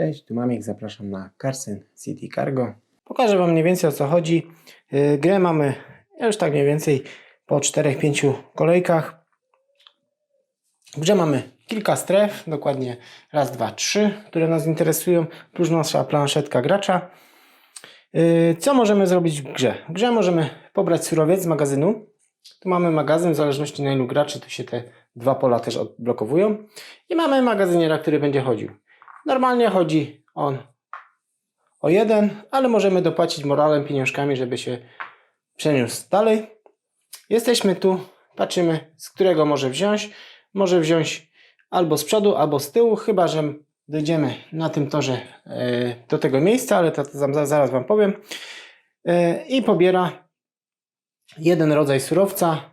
Cześć, tu Mamik, zapraszam na Carson City Cargo. Pokażę Wam mniej więcej o co chodzi. Yy, Grę mamy już tak mniej więcej po 4-5 kolejkach. W grze mamy kilka stref, dokładnie raz, dwa, trzy, które nas interesują, plus nasza planszetka gracza. Yy, Co możemy zrobić w grze? W grze możemy pobrać surowiec z magazynu. Tu mamy magazyn, w zależności na ilu graczy, tu się te dwa pola też odblokowują. I mamy magazyniera, który będzie chodził. Normalnie chodzi on o jeden, ale możemy dopłacić moralem, pieniążkami, żeby się przeniósł dalej. Jesteśmy tu, patrzymy, z którego może wziąć. Może wziąć albo z przodu, albo z tyłu, chyba że dojdziemy na tym torze e, do tego miejsca, ale to, to za- zaraz Wam powiem. E, I pobiera jeden rodzaj surowca.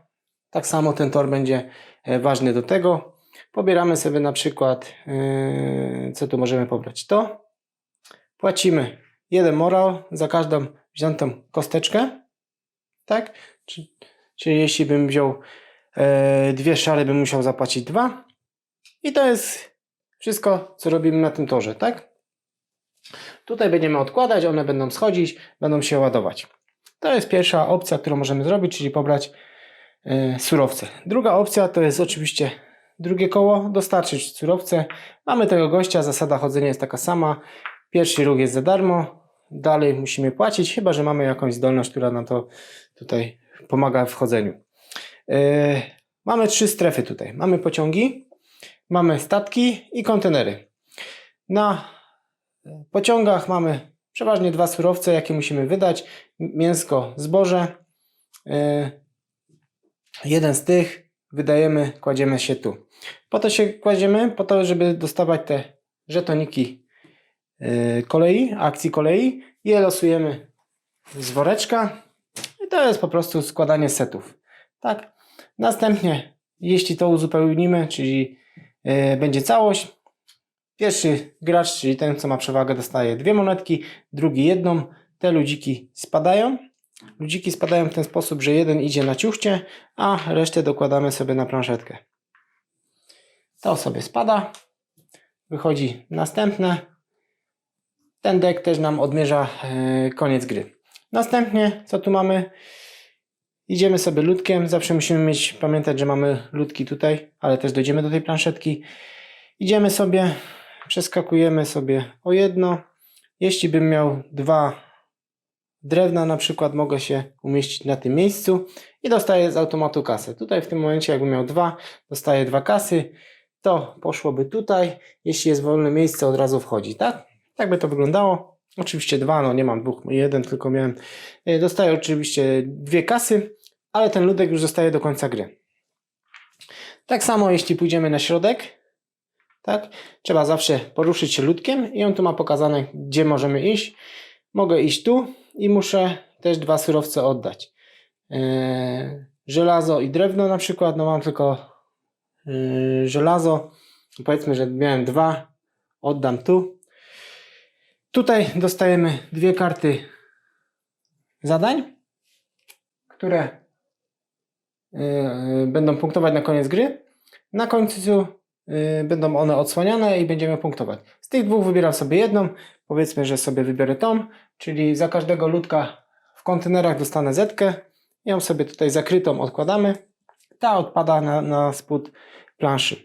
Tak samo ten tor będzie e, ważny do tego. Pobieramy sobie na przykład, yy, co tu możemy pobrać? To płacimy jeden morał za każdą wziętą kosteczkę, tak? Czy, czyli jeśli bym wziął e, dwie szary, bym musiał zapłacić dwa. I to jest wszystko, co robimy na tym torze, tak? Tutaj będziemy odkładać, one będą schodzić, będą się ładować. To jest pierwsza opcja, którą możemy zrobić, czyli pobrać e, surowce. Druga opcja to jest oczywiście drugie koło, dostarczyć surowce. Mamy tego gościa, zasada chodzenia jest taka sama. Pierwszy ruch jest za darmo, dalej musimy płacić, chyba że mamy jakąś zdolność, która nam to tutaj pomaga w chodzeniu. E, mamy trzy strefy tutaj. Mamy pociągi, mamy statki i kontenery. Na pociągach mamy przeważnie dwa surowce, jakie musimy wydać. Mięsko, zboże. E, jeden z tych wydajemy, kładziemy się tu. Po to się kładziemy, po to, żeby dostawać te żetoniki yy, kolei, akcji kolei. Je losujemy z woreczka i to jest po prostu składanie setów. Tak. Następnie, jeśli to uzupełnimy, czyli yy, będzie całość, pierwszy gracz, czyli ten, co ma przewagę, dostaje dwie monetki, drugi jedną. Te ludziki spadają. Ludziki spadają w ten sposób, że jeden idzie na ciuchcie, a resztę dokładamy sobie na planszetkę. To sobie spada. Wychodzi następne. Ten deck też nam odmierza e, koniec gry. Następnie, co tu mamy? Idziemy sobie ludkiem. Zawsze musimy mieć, pamiętać, że mamy ludki tutaj, ale też dojdziemy do tej planszetki. Idziemy sobie, przeskakujemy sobie o jedno. Jeśli bym miał dwa drewna na przykład mogę się umieścić na tym miejscu i dostaję z automatu kasę. Tutaj w tym momencie jakbym miał dwa, dostaję dwa kasy, to poszłoby tutaj, jeśli jest wolne miejsce od razu wchodzi, tak? Tak by to wyglądało. Oczywiście dwa, no nie mam dwóch, jeden tylko miałem. E, Dostaję oczywiście dwie kasy, ale ten ludek już zostaje do końca gry. Tak samo jeśli pójdziemy na środek, tak? Trzeba zawsze poruszyć się ludkiem i on tu ma pokazane, gdzie możemy iść. Mogę iść tu i muszę też dwa surowce oddać. Yy, żelazo i drewno na przykład, no mam tylko yy, żelazo. Powiedzmy, że miałem dwa, oddam tu. Tutaj dostajemy dwie karty zadań, które yy, będą punktować na koniec gry. Na końcu będą one odsłaniane i będziemy punktować. Z tych dwóch wybieram sobie jedną. Powiedzmy, że sobie wybiorę tą, czyli za każdego ludka w kontenerach dostanę zetkę. Ją sobie tutaj zakrytą odkładamy. Ta odpada na, na spód planszy.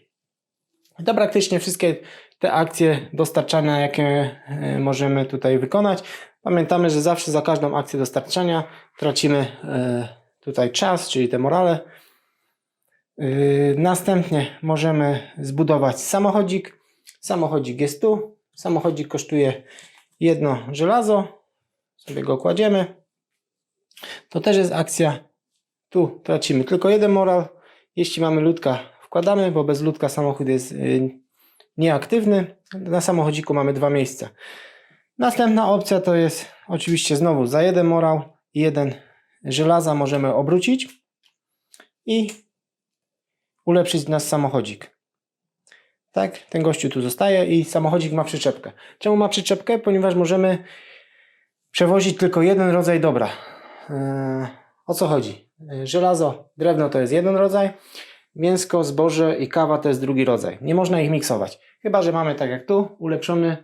To praktycznie wszystkie te akcje dostarczania, jakie e, możemy tutaj wykonać. Pamiętamy, że zawsze za każdą akcję dostarczania tracimy e, tutaj czas, czyli te morale. Yy, Następnie możemy zbudować samochodzik. Samochodzik jest tu. Samochodzik kosztuje jedno żelazo. Sobie go kładziemy. To też jest akcja. Tu tracimy tylko jeden moral. Jeśli mamy ludka, wkładamy, bo bez ludka samochód jest yy, nieaktywny. Na samochodziku mamy dwa miejsca. Następna opcja to jest oczywiście znowu za jeden morał jeden żelaza możemy obrócić i ulepszyć nasz samochodzik. Tak, ten gościu tu zostaje i samochodzik ma przyczepkę. Czemu ma przyczepkę? Ponieważ możemy przewozić tylko jeden rodzaj dobra. Eee, o co chodzi? Eee, Żelazo, drewno to jest jeden rodzaj, mięsko, zboże i kawa to jest drugi rodzaj. Nie można ich miksować. Chyba, że mamy tak jak tu, ulepszony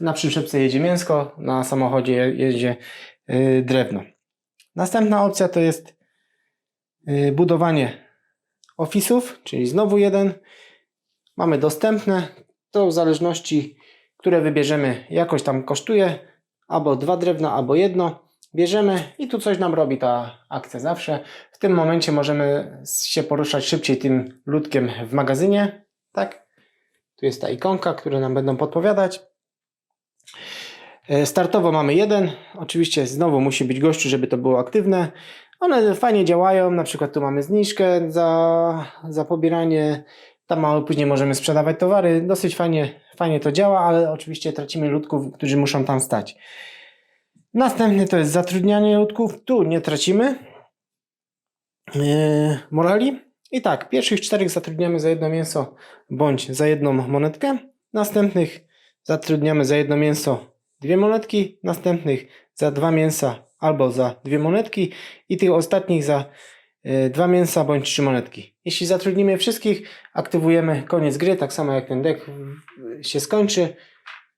na przyczepce jedzie mięsko, na samochodzie je- jedzie y, drewno. Następna opcja to jest y, budowanie ofisów, czyli znowu jeden. Mamy dostępne, to w zależności, które wybierzemy, jakoś tam kosztuje, albo dwa drewna, albo jedno. Bierzemy i tu coś nam robi ta akcja zawsze. W tym momencie możemy się poruszać szybciej tym ludkiem w magazynie, tak? Tu jest ta ikonka, które nam będą podpowiadać. E, Startowo mamy jeden. Oczywiście znowu musi być gościu, żeby to było aktywne. One fajnie działają. Na przykład tu mamy zniżkę za, za pobieranie. Tam mało później możemy sprzedawać towary. Dosyć fajnie, fajnie to działa, ale oczywiście tracimy ludków, którzy muszą tam stać. Następny to jest zatrudnianie ludków. Tu nie tracimy yy, morali. I tak, pierwszych czterech zatrudniamy za jedno mięso bądź za jedną monetkę. Następnych zatrudniamy za jedno mięso dwie monetki. Następnych za dwa mięsa albo za dwie monetki. I tych ostatnich za yy, dwa mięsa bądź trzy monetki. Jeśli zatrudnimy wszystkich, aktywujemy koniec gry, tak samo jak ten deck się skończy.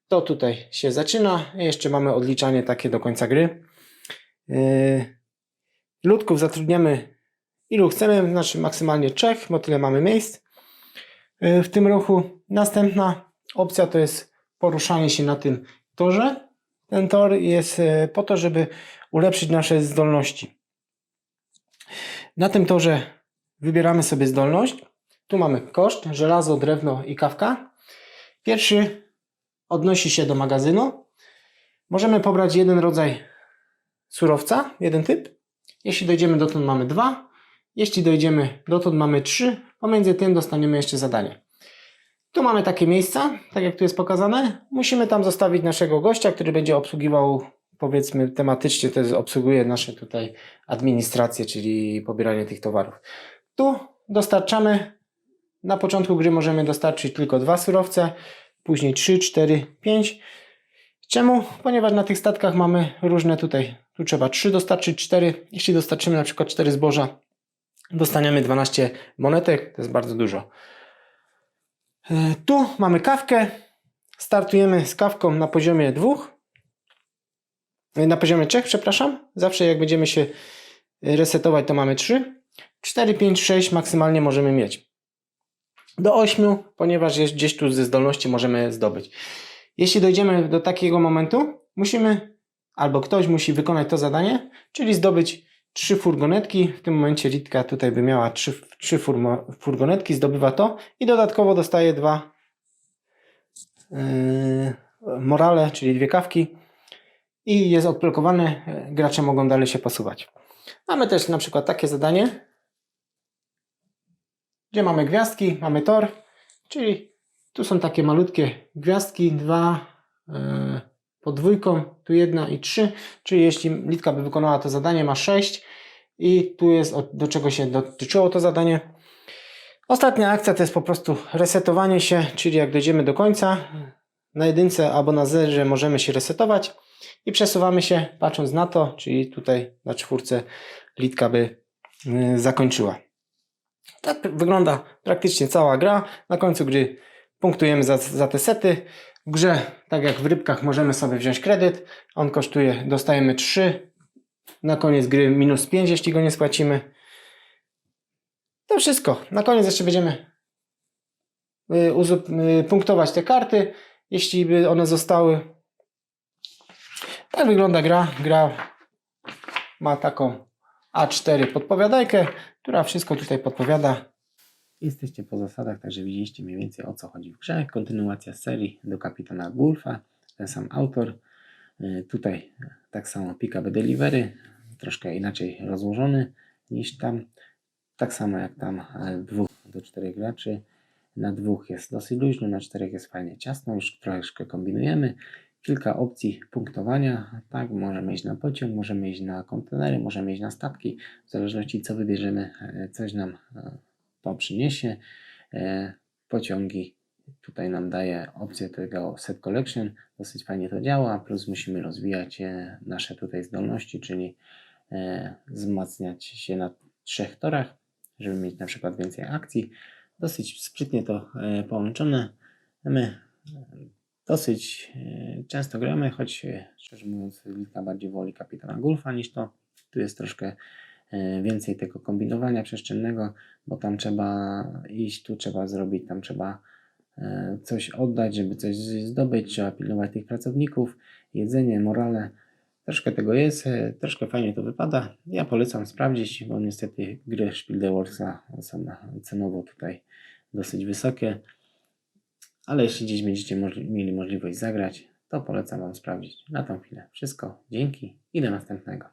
To tutaj się zaczyna. Jeszcze mamy odliczanie takie do końca gry. Yy, Ludków zatrudniamy ilu chcemy, znaczy maksymalnie trzech, bo tyle mamy miejsc yy, w tym ruchu. Następna opcja to jest poruszanie się na tym torze. Ten tor jest po to, żeby ulepszyć nasze zdolności. Na tym torze wybieramy sobie zdolność. Tu mamy koszt, żelazo, drewno i kawka. Pierwszy odnosi się do magazynu. Możemy pobrać jeden rodzaj surowca, jeden typ. Jeśli dojdziemy dotąd mamy dwa. Jeśli dojdziemy dotąd mamy trzy. Pomiędzy tym dostaniemy jeszcze zadanie. Tu mamy takie miejsca, tak jak tu jest pokazane. Musimy tam zostawić naszego gościa, który będzie obsługiwał, powiedzmy tematycznie, to obsługuje nasze tutaj administrację, czyli pobieranie tych towarów. Tu dostarczamy, na początku gry możemy dostarczyć tylko dwa surowce, później 3, 4, 5. Czemu? Ponieważ na tych statkach mamy różne tutaj. Tu trzeba 3 dostarczyć, 4. Jeśli dostarczymy na przykład 4 zboża, dostaniemy 12 monetek. To jest bardzo dużo. E, Tu mamy kawkę. Startujemy z kawką na poziomie 2. Na poziomie 3, przepraszam. Zawsze jak będziemy się resetować, to mamy 3. 4, 5, 6 maksymalnie możemy mieć do 8, ponieważ gdzieś tu ze zdolności możemy zdobyć. Jeśli dojdziemy do takiego momentu, musimy albo ktoś musi wykonać to zadanie, czyli zdobyć 3 furgonetki. W tym momencie Litka tutaj by miała 3, 3 furgonetki, zdobywa to i dodatkowo dostaje dwa yy, morale, czyli dwie kawki i jest odblokowany. Gracze mogą dalej się posuwać. Mamy też na przykład takie zadanie, gdzie mamy gwiazdki, mamy tor, czyli tu są takie malutkie gwiazdki, dwa e, pod dwójką, tu jedna i trzy, czyli jeśli Litka by wykonała to zadanie, ma sześć i tu jest do czego się dotyczyło to zadanie. Ostatnia akcja to jest po prostu resetowanie się, czyli jak dojdziemy do końca, na jedynce albo na zerze możemy się resetować i przesuwamy się patrząc na to, czyli tutaj na czwórce Litka by y, zakończyła. Tak wygląda praktycznie cała gra. Na końcu gry punktujemy za, za te sety. W grze, tak jak w rybkach, możemy sobie wziąć kredyt. On kosztuje, dostajemy 3. Na koniec gry minus 5, jeśli go nie spłacimy. To wszystko. Na koniec jeszcze będziemy y, y, punktować te karty, jeśli by one zostały. Tak wygląda gra. Gra ma taką A4 podpowiadajkę, która wszystko tutaj podpowiada. Jesteście po zasadach, także widzieliście mniej więcej o co chodzi w grze. Kontynuacja serii do kapitana Gulfa, ten sam autor. Y, Tutaj tak samo pick-up delivery, troszkę inaczej rozłożony niż tam. Tak samo jak tam e, dwóch do czterech graczy. Na dwóch jest dosyć luźno, na czterech jest fajnie ciasno, już troszkę kombinujemy. Kilka opcji punktowania, tak, możemy iść na pociąg, możemy iść na kontenery, możemy iść na statki, w zależności co wybierzemy, e, coś nam e, to przyniesie. E, Pociągi tutaj nam daje opcję tego set collection, dosyć fajnie to działa, plus musimy rozwijać nasze tutaj zdolności, czyli wzmacniać się na trzech torach, żeby mieć na przykład więcej akcji. Dosyć sprytnie to połączone. My dosyć e, często gramy, choć e, szczerze mówiąc Lilka bardziej woli kapitana Gulfa niż to. Tu jest troszkę e, więcej tego kombinowania przestrzennego, bo tam trzeba iść, tu trzeba zrobić, tam trzeba coś oddać, żeby coś zdobyć, trzeba pilnować tych pracowników, jedzenie, morale. Troszkę tego jest, troszkę fajnie to wypada. Ja polecam sprawdzić, bo niestety gry Spiel są cenowo tutaj dosyć wysokie. Ale jeśli gdzieś będziecie możli- mieli możliwość zagrać, to polecam Wam sprawdzić. Na tą chwilę wszystko. Dzięki i do następnego.